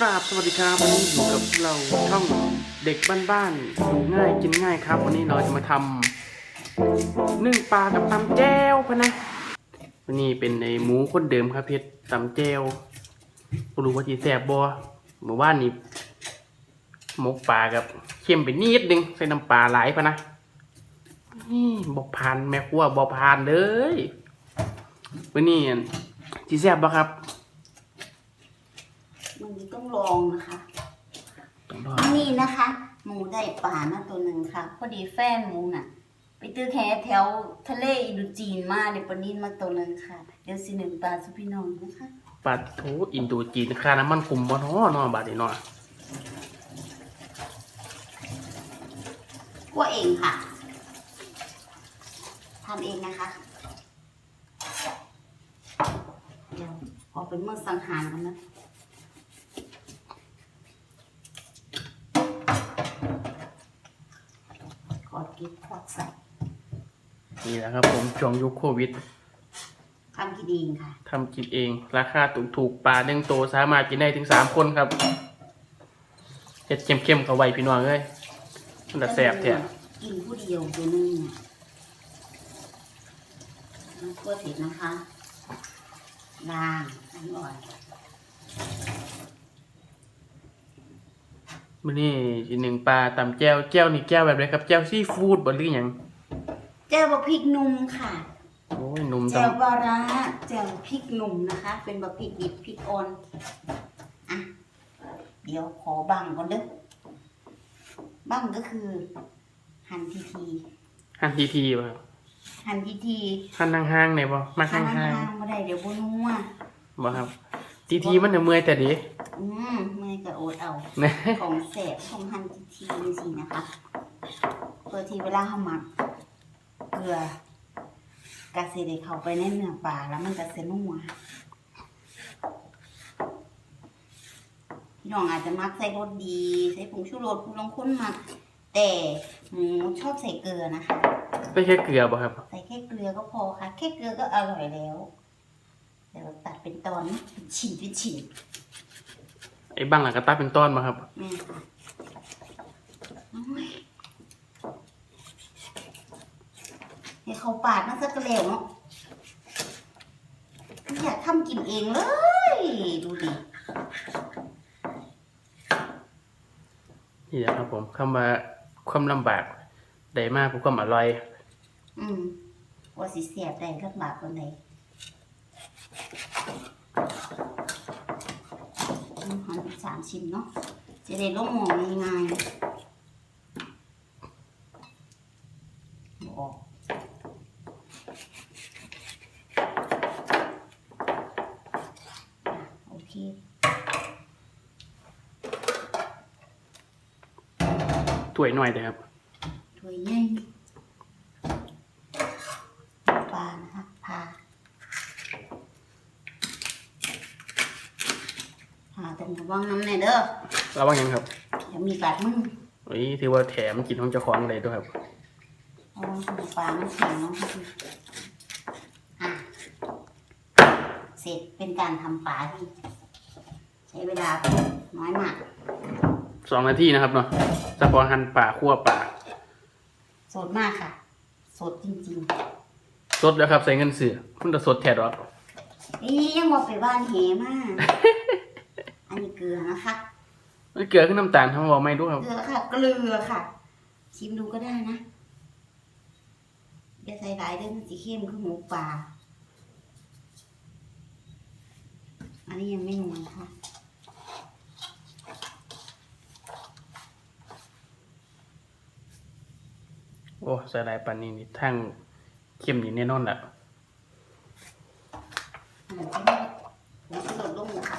กราบสวัสดีครับวันนี้อยู่กับเราช่องเด็กบ้านๆดูง่ายกินง่ายครับ วันนี้เราจะมาทำนึ่งปลากับตำแจ้วพะนะวันนี้เป็นในหมูคนเดิมครับเพชรตำแจ้วบ่รู้ว่าจีแสบบ่เมื่อวานนี้หมกปลากับเค็มไปนิดนึงใส่น้ำปลาหลายพะนะนี่บอกผ่านแม่ครัวบอกผ่านเลยวันนี้จีแสบบ่ครับ มันนี้ต้องลองนะคะ ต้องรอ นี่นะคะ ห มูได้ป่ามาตัวหนึ่งค่ะ พอดีแฟนหมูน่ะ ไปตื้อแคแถวทะเลอินโดจีนมาเดี๋ยวปลานินมาตัวหนึ่งค่ะ เดี๋ยวสิหนึ่งปลาสุพี่น้องนะคะปลาทูอินโดจีนค่าน้ำมันคุมบ่เนาะเนาะบาดนี้เนาะกลัวเองค่ะทำเองนะคะ เดี๋ยวออกเป็นเมื่อสังหารกันนะ อเก็บขวดใส่นี่แหละครับผมช่วงยุคโควิดทำกินเองค่ะทำกินเอง ราคาถูกถูกๆปลาเด้งโตสามารถกินได้ถึงสามคนครับเห็ดเข้มๆเขาไว้พี่น้องเอ้ยมันจะแสบแท้กินผู้เดียวตัวนึงเนี่ยน้ำกล้วยเผ็ดนะคะล้างน้ำอ่อน มื้อนี้อีกหนึ่งปลาตำแก้วแก้วนี่แก้วแบบไหนครับแก้วซีฟู้ดบ่หรือหยังแจ่วบะพริกหนุ่มค่ะโอ้ยหนุ่มตแจ่วปลาร้าแจ่วพริกหนุ่มนะคะ เป็นบะพริกดิบพริกอ่อนอะเดี๋ยวขอบังก่อนเด้อบังก็คือ หั่นทีทีำหั่นทีทีๆบ่ครับๆหั่นทีทีหั่นห่างๆเนี่ยบ่มาๆหั่นห่างห่างๆมาได้เดี๋ยวบนัว ๆบ่ครับ ทีทีๆมันจะเมื่อยแต่เดิอืมเมื่อยก็โอดเอา นะของแสบของหั่นทีทีนี่สินะคะเพื่อที่เวลาเขาหมักเกลือกระเสได็เข้าไปในเนื้อปลาแล้วมันก็จะนัวพี่น้องอาจจะมักใส่รสดี ใส่ผงชูรสผู้ลงคุ้นมัก แต่หมูชอบใส่เกลือนะคะ ไม่ใช่เกลือบ่ครับ ใส่แค่เกลือก็พอค่ะ แค่เกลือก็อร่อยแล้ว เดี๋ยวตัดเป็นตอนนะเป็นชิ้นเป็นชิ้นไอ้บังหลังกระตาเป็นต้อนบ่ครับ แม่ค่ะโอ้ยให้เขาปาดมาสักกระเหลวเนาะอยากทำกินเองเลย ดูดิ นี่แหละครับผมคำว่าความลำบากได้มากกว่าความอร่อย อืมว่าสิเสียบได้ลำบากคนใดอืมหั่นเป็น สามชิ้นเนาะจะได้ลงหม้อง่ายๆบอกโอเคถ้วยหน่อยเด้อครับถ้วยใหญ่ปลานะคะพา พาแต่ระวังน้ำในเด้อระวังหยังครับอย่ามีบาดมือเฮ้ยถือว่าแถมกินของเจ้าของเลยด้วยครับระวังหัวปลามันแข็งเนาะอะเสร็จเป็นการทำปลาที่ใช้เวลาน้อยมากสองนาทีนะครับเนาะสปอนหั่นป่าคั่วป่าสดมากค่ะ สดจริงสดแล้วครับใส่เงินเสือมันจะสดแท้หรอๆนี่ยังบอกไปบ้านเหมาก อันนี้เกลือนะคะมันเกลือขึ้นน้ำตาลทำบอกไม่รู้ครับ เกลือค่ะ เกลือค่ะ ชิมดูก็ได้นะอย่าใส่หลายเด้อมันสีเข้มคือหมูป่า อันนี้ยังไม่นัวค่ะ โอ้ใส่หลายปานนี้นี่ทั้งเข้มนี่แน่นอนแหละ อันนี้ก็ไม่ผมจะลดลงค่ะ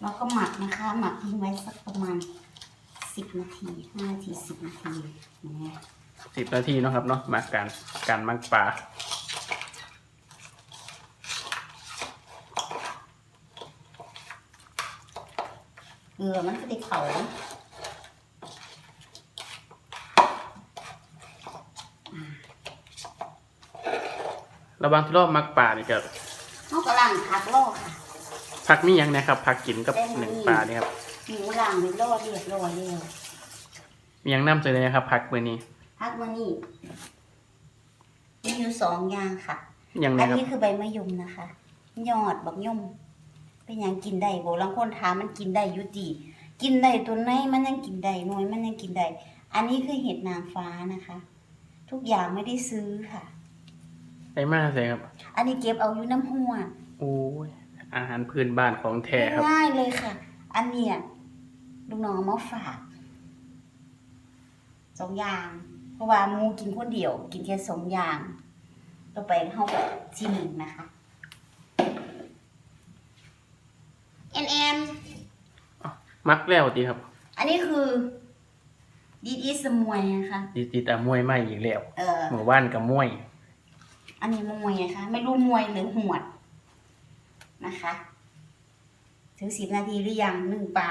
แล้วก็หมักนะคะ หมัก ทิ้งไว้สักประมาณสิบนาทีห้านาทีสิบนาทีนะสิบนาทีเนาะครับเนาะมาการการมักป่าเกลือมันก็ได้เผาระหวังที่รอบมักป่านี่ก็เขากำลังพักล่อค่ะ ผักมีหยังนะครับผักกินกับหนึ่งปลาเนี่ยครับ หมูล่างไปล่อเรียบร้อยแล้วมีหยังนำเสนอนะครับผักมื้อนี้พักมานี่มีอยู่สองอย่างค่ะหยังอันะนครับนี้คือใบมะยมนะคะ ยอดบักยม เป็นหยังกินได้โบลางคนถามมันกินได้อยุติกินได้ตัวไหนมันยังกินได้หน่วยมันยังกินได้ อันนี้คือเห็ดนางฟ้านะคะ ทุกอย่างไม่ได้ซื้อค่ะได้มาใส่ครับ อันนี้เก็บเอาอยู่น้ำหัว โอ้ยอาหารพื้นบ้านของแท้ครับ ง่ายเลยค่ะ อันเนี้ย ลูกน้องเอามาฝากสองอย่าง เพราะว่าหมูกินคนเดียว กินแค่สองอย่างต่อไปเข้ากับที่หนึ่งนะคะเอ็นเอ็มมักแล้วติครับ อันนี้คือ ดีดีสมวยนะคะดีติตามวยใหม่อีกแล้วเออเมื่อวานกับมวย อันนี้มวยนะคะ ไม่รู้มวยหรือหวดนะคะ ถึงสิบนาทีหรือยังหนึ่งปลา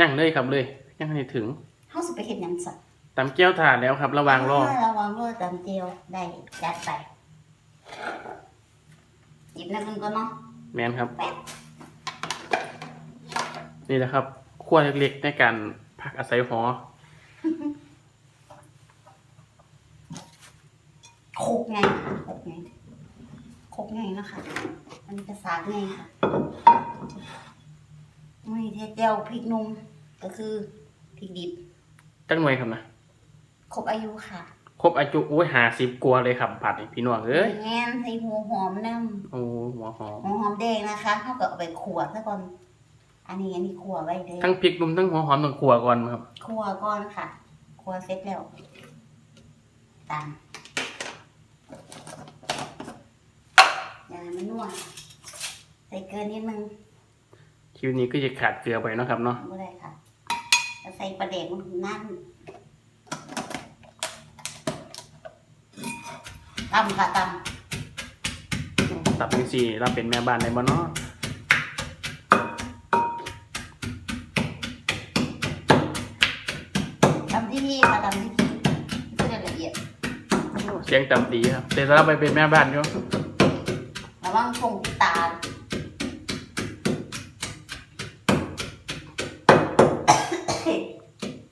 ยังเลยครับเลย ยังไม่ถึงเข้าสิไปเห็ดหยังสัตว์ตำเกี๊ยวถาดแล้วครับ ระหวางรอระวังรอตามเตียวได้จัดไปหยิบน้ำมันก็เนาะแมนครับ นี่แหละครับขั้วเล็กๆในการพักอาศัยหอโคกไงค่ะโคกไงโคกไงนะคะ อันนี้กระสากไงค่ะ ไม่เทียเจียวพริกหนุ่มก็คือพริกดิบจักหน่วยครับนะครบอายุค่ะครบอายุโอ้ยหาสิบกว่าเลยครับผัดนี่พี่น้องเอ้ยแง่นใส่หัวหอมน้โอ้หัวหอมำหัวหอมแดงนะคะเขาก็เอาไปขัวซะก่อน อันนี้อันนี้ขัวไว้เลยทั้งพริกนุ่มทั้งหัวหอมต้องขัวก่อนครับขัวก่อนค่ะขัวเสร็จแล้วตามอย่าให้มันนัวใส่เกลือนิดนึง คิวนี้ก็จะขาดเกลือไปเนาะครับเนาะก็ได้ค่ะแล้วใส่ปลาเด็กมันนั่นตำค่ะตตับจังสี่เราเป็นแม่บ้านในบ้านเนาะำตำที่พี่ค่ะตำที่พี่ไม่ได้ละเอียดเสียงต่ำดีครับแต่ถ้าเราไปเป็นแม่บ้านก็ระวังฟงตา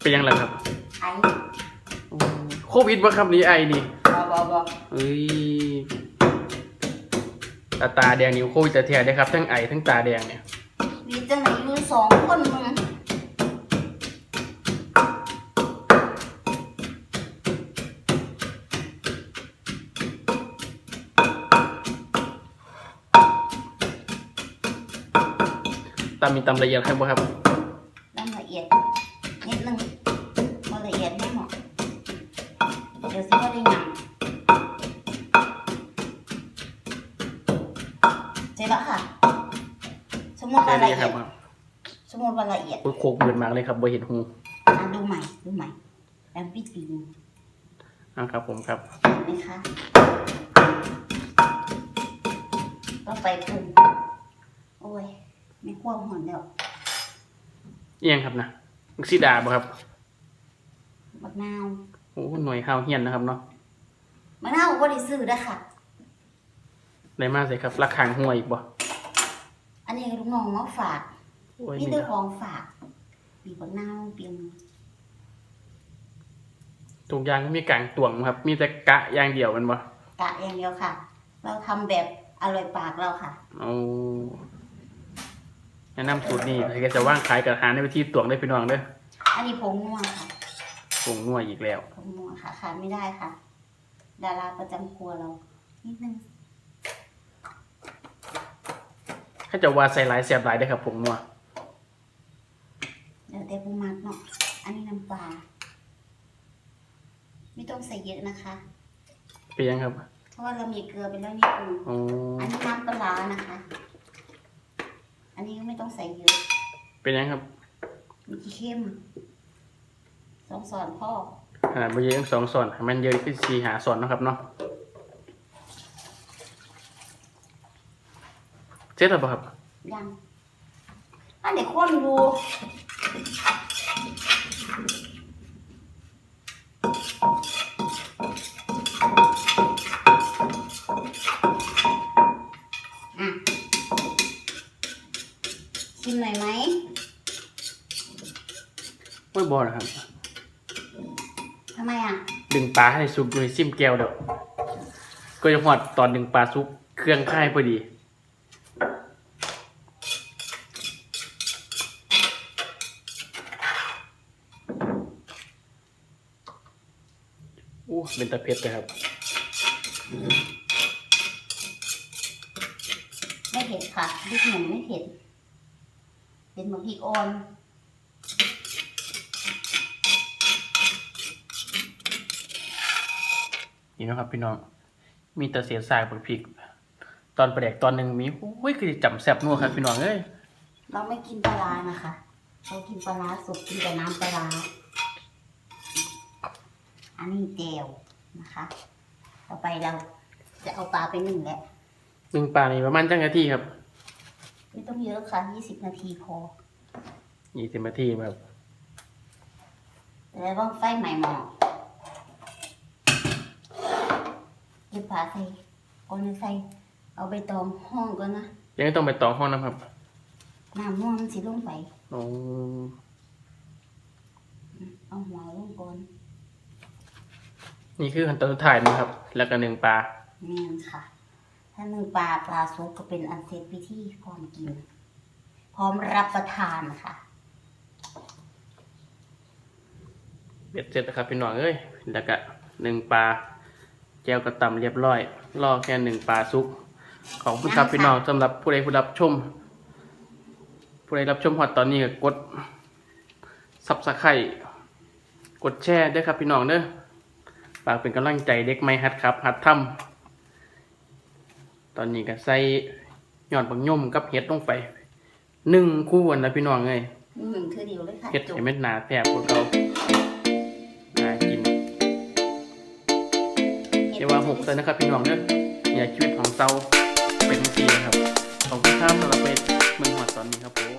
เป็นยังไงครับไอ้โอ้โควิดบ่ครับนี่ไอนี่บอบอบอเอ้ยตาตาแดงนี่โควิดแต่แท้ได้ครับ ทั้งไอทั้งตาแดงเนี่ยมีจังไหนอยู่สองคนมึงตามมีตามละเอียดครับบ่ครับ โอ้ยโคกเบิดมากเลยครับบ่เห็นหูอะดูใหม่ดูใหม่แล้วปิดปีนอ่าครับผมครับเห็นไหมคะต้องไปปรุงโอ้ยไม่ควบหัวแล้วเอียงครับนะมักซิดาบ่ครับมะนาวโอ้หน่วยห้าวเฮียนนะครับเนาะมะนาวก็ได้ซื้อได้อค่ะ ได้มาใส่ครับรักขางหัวอีกบ่อันนี้ลูกน้องมาฝาก โอ้ยนี่นี่เจ้านะของฝาก ปีบักนาวเปียงทุกอย่างก็มีกลางตวงครับ มีแต่กะอย่างเดียวแมันบ่กะอย่างเดียวค่ะ เราทำแบบอร่อยปากเราค่ะเอาแนะนำสูตรนี้ใครก็จะว่างขายกับหาในวิธีตวงได้พี่น้องเด้ออันนี้ผงนัวค่ะปรุงนัวอีกแล้ว ผงนัวค่ะขาดไม่ได้ค่ะ ดาราประจำครัวเรา นิดนึงถ้าจะว่าใส่หลายแสบหลายได้อครับผมนัว เดี๋ยวเตปูมักเนาะ อันนี้น้ำปลา ไม่ต้องใส่เยอะนะคะ เป็นยังครับ เพราะว่าเรามีเกลือไปแล้วนิดนึงอ๋ออันนี้น้ำปลาร้านะคะ อันนี้ก็ไม่ต้องใส่เยอะ เป็นยังครับมีกี่เข้มสองสอนพ่อขนาดบะเยอะสองส่วนให้มันเยอะขึ้นสี่หาส่วนเนาะครับเนาะเสร็จแล้วป่ะครับยังอันเด็กคนดู ชิมหน่อยไหมไม่บอนะครับ ทำไมอะ ดึงปลาให้สุกโดยซิมแก้วเด้อก็จะหอดตอนดึงปลาซุปเครื่องค่ายพอดี อู้เป็นตะเพ็ดเลยครับ ไม่เผ็ดค่ะพริกหนุ่มไม่เผ็ด เป็นหมูพริกอ่อนนี่นะครับพี่น้อง มีแต่เสียสายผักพริก ตอนประเด็กตอนหนึ่งมีโอ้ยคือจำแซ่บนัวครับพี่น้องเอ้ยเราไม่กินปลาร้านะคะเรากินปลาร้าสดกินแต่น้ำปลาร้าอันนี้แจวนะคะ ต่อไปเราจะเอาปลาไปนึ่งแหละหนึ่งปลานี่ประมาณจังนาทีครับ ไม่ต้องเยอะค่ะยี่สิบนาทีพอ ยี่สิบนาทีครับแต่เราต้องไฟใหม่หมอเก็บปลาใส่ก่อนจะใส่เอาใบตองห้องก่อนนะ ยังไม่ต้องไปตองห้องนะครับ น้ำม่วงมันสิลงไปโอ้เอาหัวลงก่อน นี่คือขั้นตอนสุดท้ายนะครับ แล้วก็หนึ่งปลาแม่นค่ะ ถ้านึ่งปลาปลาซุปก็เป็นอันเสร็จพิธีพร้อมกิน พร้อมรับประทานค่ะเบ็ดเสร็จแล้วครับพี่น้องเอ้ยแล้วก็หนึ่งปลาแก้วกระตำเรียบร้อย รอแค่หนึ่งปลาซุก ของคุณครับได้ค่ะพี่น้องสำหรับผู้ใดผู้รับชม ผู้ใดรับชมฮอตตอนนี้ก็กดซับสไครต์กดแชร์ด้วยครับพี่น้องเด้อฝากเป็นกำลังใจเด็กไม่ฮัดครับฮัดทำ ตอนนี้ก็ใส่ยอดบังยมกับเห็ดลงไปหนึ่งคู่วันนะพี่น้องเอ้ยหนึ่งคือเดียวเลยค่ะเห็ดจบให้เม็ดหนาแทบพวกเราน่ากินเดี๋ยวว่าหกเลยนะครับพี่น้องเด้ออย่าชีวิตของเซาเป็นสีนะครับขอบคุณครับสำหรับเป็นเมืองหอดตอนนี้ครับผม